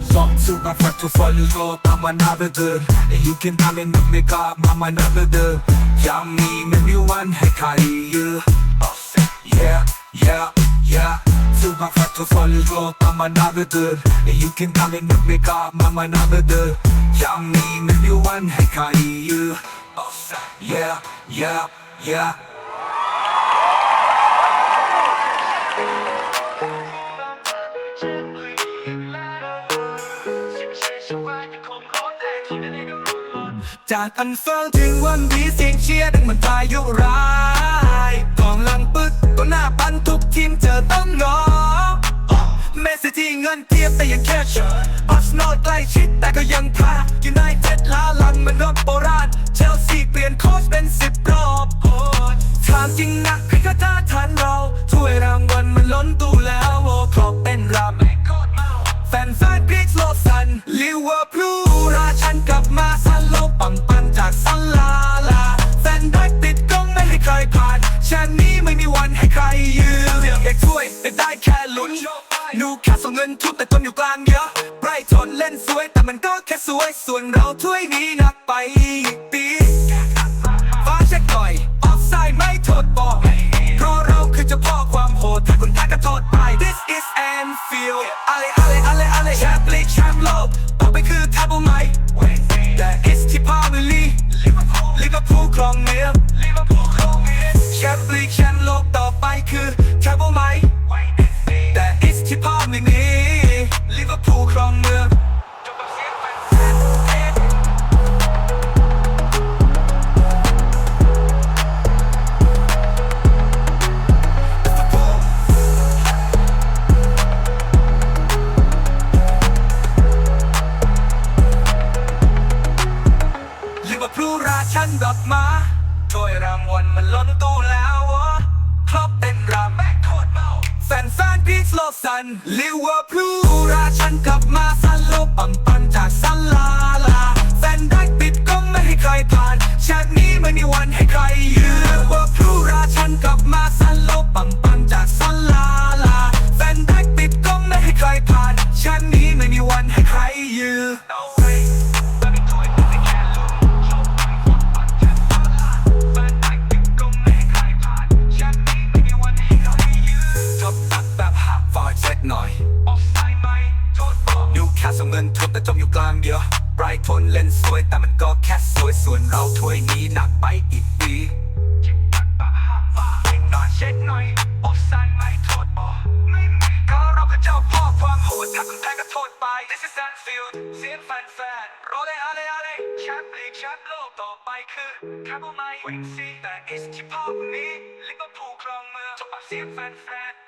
Soktu ben farklı fallo ama nabıdır You? Can tell me nuk me ka mama nabıdır Ja mi me një wan hekarië Yeah, yeah, yeah Soktu ben farklı fallo ama nabıdır You can tell me nuk me ka mama nabıdır Ja mi me një wan hekarië Yeah, yeah, yeah. จากอันเฟิงถึงวันดีเสียงเชียร์ดังเหมือนพายุร้ายกองหลังปึ๊กก็หน้าปันทุกทีมเจอต้องงอเมสซี่เงินเทียบแต่ยังแค่ชอาร์เซนอลใกล้ชิดแต่ก็ยังพลาดยูไนเต็ดล้าหลัง เงินทุบแต่ตนอยู่กลางเยอะไบรทอนเล่นสวยแต่มันก็แค่สวย ส่วนเราถ้วยนี้หนักไปอีกปี ฟ้าเช็คหน่อย ออฟไซด์ไม่โทษบอกเพราะ นดอกมาถ้วยรางวัลมันล้นตู้แล้ววะครบเต็มรำแบกโคตรเมาแฟนแฟนพีชโลสันลิเวอร์พูลราชันกลับมาซันโลปังปันจากซันลาลาแฟนได้ปิดก็ไม่ให้ใครผ่านชาตินี้ไม่มีวันให้ใครยืมลิเวอร์พูลราชันกลับมาซันโลปังปันจากซันลาลาแฟนได้ปิดก็ไม่ให้ใครผ่านชาตินี้ไม่มีวันให้ใครยืม เงินทุบแต่จมอยู่กลางเดียวไบรท์ทนเล่นสวยแต่มันก็แค่สวยส่วนเราถ้วยนี้หนักไปอีกปีเช็คหน่อยออกสายไหมโทษบอกไม่มีก็เราก็เจ้าพ่อความโหดถ้าคุณแพ้ก็โทษไป This is Anfield เสียงแฟนๆโรเลอะไรอะไรแชมป์ลีกแชมป์โลกต่อไปคือแคปเปิลไมค์วิงซีแต่อิสที่พ่อคนนี้ลิเวอร์พูลครองเมืองจบปากเสียงแฟนๆ